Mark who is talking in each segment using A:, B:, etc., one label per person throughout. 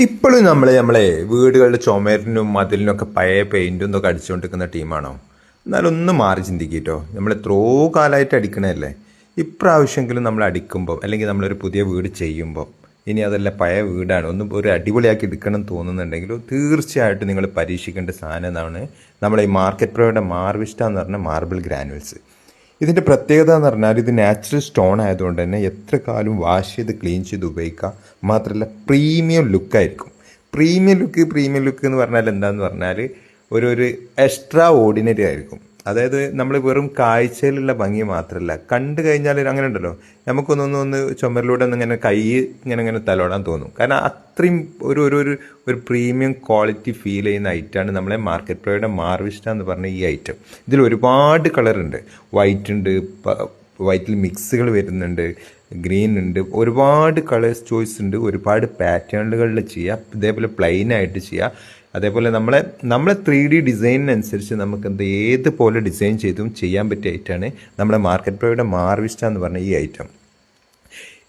A: ഇപ്പോഴും നമ്മൾ നമ്മളെ വീടുകളുടെ ചുമരിനും മതിലിനും ഒക്കെ പഴയ പെയിന്റും ഇതൊക്കെ അടിച്ചുകൊണ്ടിരിക്കുന്ന ടീമാണോ എന്നാലും ഒന്ന് മാറി ചിന്തിക്കിട്ടോ. നമ്മൾ എത്രയോ കാലമായിട്ട് അടിക്കണല്ലേ ഇപ്രാവശ്യമെങ്കിലും നമ്മൾ അടിക്കുമ്പോൾ അല്ലെങ്കിൽ നമ്മളൊരു പുതിയ വീട് ചെയ്യുമ്പോൾ ഇനി അതല്ല പഴയ വീടാണ് ഒന്ന് ഒരു അടിപൊളിയാക്കി എടുക്കണം തോന്നുന്നുണ്ടെങ്കിൽ തീർച്ചയായിട്ടും നിങ്ങൾ പരീക്ഷിക്കേണ്ട സാധനം എന്നാണ് നമ്മളെ ഈ മാർക്കറ്റ് പ്രോയുടെ മാർവിസ്റ്റ എന്ന് പറഞ്ഞ മാർബിൾ ഗ്രാനുവൽസ് ഇതിന്റെ പ്രത്യേകത എന്ന് പറഞ്ഞാൽ ഇത് നാച്ചുറൽ സ്റ്റോൺ ആയതുകൊണ്ട് തന്നെ എത്ര കാലം വാഷ് ചെയ്ത് ക്ലീൻ ചെയ്ത് ഉപയോഗിക്കാം മാത്രമല്ല പ്രീമിയം ലുക്കായിരിക്കും പ്രീമിയം ലുക്ക് പ്രീമിയം ലുക്ക് എന്ന് പറഞ്ഞാൽ എന്താണെന്ന് പറഞ്ഞാൽ ഒരു ഒരു എക്സ്ട്രാ ഓർഡിനറി ആയിരിക്കും. അതായത് നമ്മൾ വെറും കാഴ്ചയിലുള്ള ഭംഗി മാത്രമല്ല കണ്ടു കഴിഞ്ഞാൽ അങ്ങനെ ഉണ്ടല്ലോ നമുക്കൊന്നൊന്ന് ഒന്ന് ചുമരിലൂടെ ഒന്ന് ഇങ്ങനെ കൈ ഇങ്ങനെ ഇങ്ങനെ തലോടാൻ തോന്നും. കാരണം അത്രയും ഒരു ഒരു ഒരു ഒരു പ്രീമിയം ക്വാളിറ്റി ഫീൽ ചെയ്യുന്ന ഐറ്റമാണ് നമ്മളെ മാർക്കറ്റ് പ്രോയുടെ മാർവിസ്റ്റ എന്ന് പറഞ്ഞ ഈ ഐറ്റം. ഇതിൽ ഒരുപാട് കളറുണ്ട്. വൈറ്റ് ഉണ്ട് വൈറ്റിൽ മിക്സുകൾ വരുന്നുണ്ട്. ഗ്രീൻ ഉണ്ട്. ഒരുപാട് കളേഴ്സ് ചോയ്സ് ഉണ്ട്. ഒരുപാട് പാറ്റേണുകളിൽ ചെയ്യാം. ഇതേപോലെ പ്ലെയിൻ ആയിട്ട് ചെയ്യാം. അതേപോലെ നമ്മളെ നമ്മളെ ത്രീ ഡി ഡിസൈനിനനുസരിച്ച് നമുക്ക് എന്ത് ഏത് പോലെ ഡിസൈൻ ചെയ്തും ചെയ്യാൻ പറ്റിയ ഐറ്റമാണ് നമ്മുടെ മാർക്കറ്റ് പ്രോയുടെ മാർവിസ്റ്റ എന്ന് പറഞ്ഞ ഈ ഐറ്റം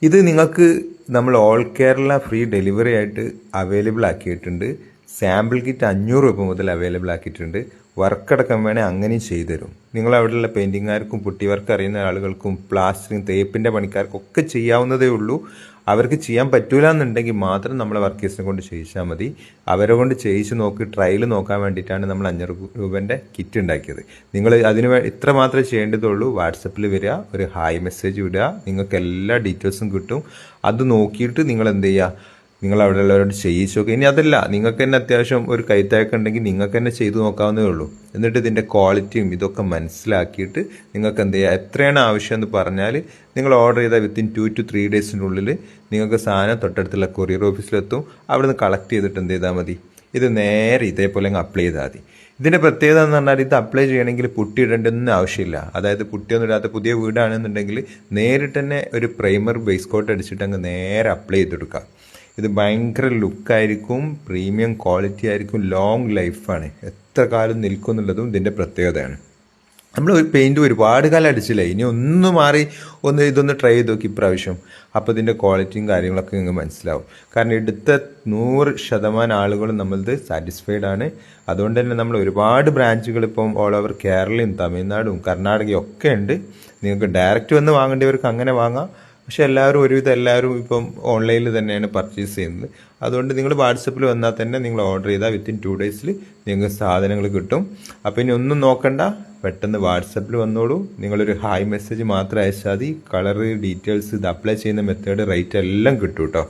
A: ഇത് നിങ്ങൾക്ക് നമ്മൾ ഓൾ കേരള ഫ്രീ ഡെലിവറി ആയിട്ട് അവൈലബിൾ ആക്കിയിട്ടുണ്ട്. സാമ്പിൾ കിറ്റ് അഞ്ഞൂറ് രൂപ മുതൽ അവൈലബിൾ ആക്കിയിട്ടുണ്ട്. വർക്ക് അടക്കം വേണേൽ അങ്ങനെയും ചെയ്തുതരും. നിങ്ങൾ അവിടെയുള്ള പെയിന്റിങ്ങുകാർക്കും പുട്ടി വർക്ക് അറിയുന്ന ആളുകൾക്കും പ്ലാസ്റ്ററിങ് തേപ്പിന്റെ പണിക്കാർക്കും ഒക്കെ ചെയ്യാവുന്നതേ ഉള്ളൂ. അവർക്ക് ചെയ്യാൻ പറ്റൂല എന്നുണ്ടെങ്കിൽ മാത്രം നമ്മളെ വർക്കേഴ്സിനെ കൊണ്ട് ചെയ്യിച്ചാൽ മതി. അവരെ കൊണ്ട് ചെയ്യിച്ച് നോക്കി ട്രയൽ നോക്കാൻ വേണ്ടിയിട്ടാണ് നമ്മൾ അഞ്ഞൂറ് രൂപന്റെ കിറ്റ് ഉണ്ടാക്കിയത്. നിങ്ങൾ അതിന് ഇത്ര മാത്രമേ ചെയ്യേണ്ടതുള്ളൂ. വാട്സപ്പിൽ വരിക ഒരു ഹായ് മെസ്സേജ് വിടുക. നിങ്ങൾക്ക് എല്ലാ ഡീറ്റെയിൽസും കിട്ടും. അത് നോക്കിയിട്ട് നിങ്ങൾ എന്ത് ചെയ്യുക? നിങ്ങൾ അവിടെ ഉള്ളവരോട് ചെയ്യിച്ചു നോക്കുക ഇനി അതല്ല നിങ്ങൾക്ക് തന്നെ അത്യാവശ്യം ഒരു കൈത്തേക്ക് ഉണ്ടെങ്കിൽ നിങ്ങൾക്ക് തന്നെ ചെയ്തു നോക്കാവുന്നേ ഉള്ളൂ. എന്നിട്ട് ഇതിന്റെ ക്വാളിറ്റിയും ഇതൊക്കെ മനസ്സിലാക്കിയിട്ട് നിങ്ങൾക്ക് എന്ത് ചെയ്യുക എത്രയാണ് ആവശ്യം എന്ന് പറഞ്ഞാൽ നിങ്ങൾ ഓർഡർ ചെയ്താൽ വിത്തിൻ ടു ടു ത്രീ ഡേയ്സിന്റെ ഉള്ളിൽ നിങ്ങൾക്ക് സാധനം തൊട്ടടുത്തുള്ള കൊറിയർ ഓഫീസിലെത്തും അവിടെ നിന്ന് കളക്ട് ചെയ്തിട്ട് എന്ത് ചെയ്താൽ മതി? ഇത് നേരെ ഇതേപോലെ അങ്ങ് അപ്ലൈ ചെയ്താൽ മതി. ഇതിന്റെ പ്രത്യേകത എന്ന് പറഞ്ഞാൽ ഇത് അപ്ലൈ ചെയ്യണമെങ്കിൽ പുട്ടി ഇടേണ്ട ഒന്നും ആവശ്യമില്ല. അതായത് പുട്ടിയൊന്നും ഇടാത്ത പുതിയ വീടാണെന്നുണ്ടെങ്കിൽ നേരിട്ട് തന്നെ ഒരു പ്രൈമർ ബേസ് കോട്ട് അടിച്ചിട്ട് അങ്ങ് നേരെ അപ്ലൈ ചെയ്തെടുക്കാം. ഇത് ഭയങ്കര ലുക്കായിരിക്കും പ്രീമിയം ക്വാളിറ്റി ആയിരിക്കും ലോങ് ലൈഫാണ് എത്ര കാലം നിൽക്കും എന്നുള്ളതും ഇതിന്റെ പ്രത്യേകതയാണ്. നമ്മൾ ഒരു പെയിന്റ് ഒരുപാട് കാലം അടിച്ചില്ല? ഇനി ഒന്ന് മാറി ഒന്ന് ഇതൊന്ന് ട്രൈ ചെയ്ത് നോക്കി ഇപ്രാവശ്യം. അപ്പോൾ ഇതിന്റെ ക്വാളിറ്റിയും കാര്യങ്ങളൊക്കെ നിങ്ങൾക്ക് മനസ്സിലാവും. കാരണം എടുത്ത നൂറ് ശതമാനം ആളുകളും നമ്മളത് സാറ്റിസ്ഫൈഡ് ആണ്. അതുകൊണ്ട് തന്നെ നമ്മൾ ഒരുപാട് ബ്രാഞ്ചുകൾ ഇപ്പം ഓൾ ഓവർ കേരളയും തമിഴ്നാടും കർണാടകയും ഒക്കെ ഉണ്ട്. നിങ്ങൾക്ക് ഡയറക്റ്റ് വന്ന് വാങ്ങേണ്ടവർക്ക് അങ്ങനെ വാങ്ങാം. പക്ഷെ എല്ലാവരും ഒരുവിധം എല്ലാവരും ഇപ്പം ഓൺലൈനിൽ തന്നെയാണ് പർച്ചേസ് ചെയ്യുന്നത്. അതുകൊണ്ട് നിങ്ങൾ വാട്സപ്പിൽ വന്നാൽ തന്നെ നിങ്ങൾ ഓർഡർ ചെയ്താൽ വിത്തിൻ ടു ഡേയ്സിൽ നിങ്ങൾക്ക് സാധനങ്ങൾ കിട്ടും. അപ്പോൾ ഇനി ഒന്നും നോക്കണ്ട. പെട്ടെന്ന് വാട്സപ്പിൽ വന്നോളൂ. നിങ്ങളൊരു ഹായ് മെസ്സേജ് മാത്രം അയച്ചാൽ മതി. കളർ ഡീറ്റെയിൽസ് ഇത് അപ്ലൈ ചെയ്യുന്ന മെത്തേഡ് റേറ്റ് എല്ലാം കിട്ടും കേട്ടോ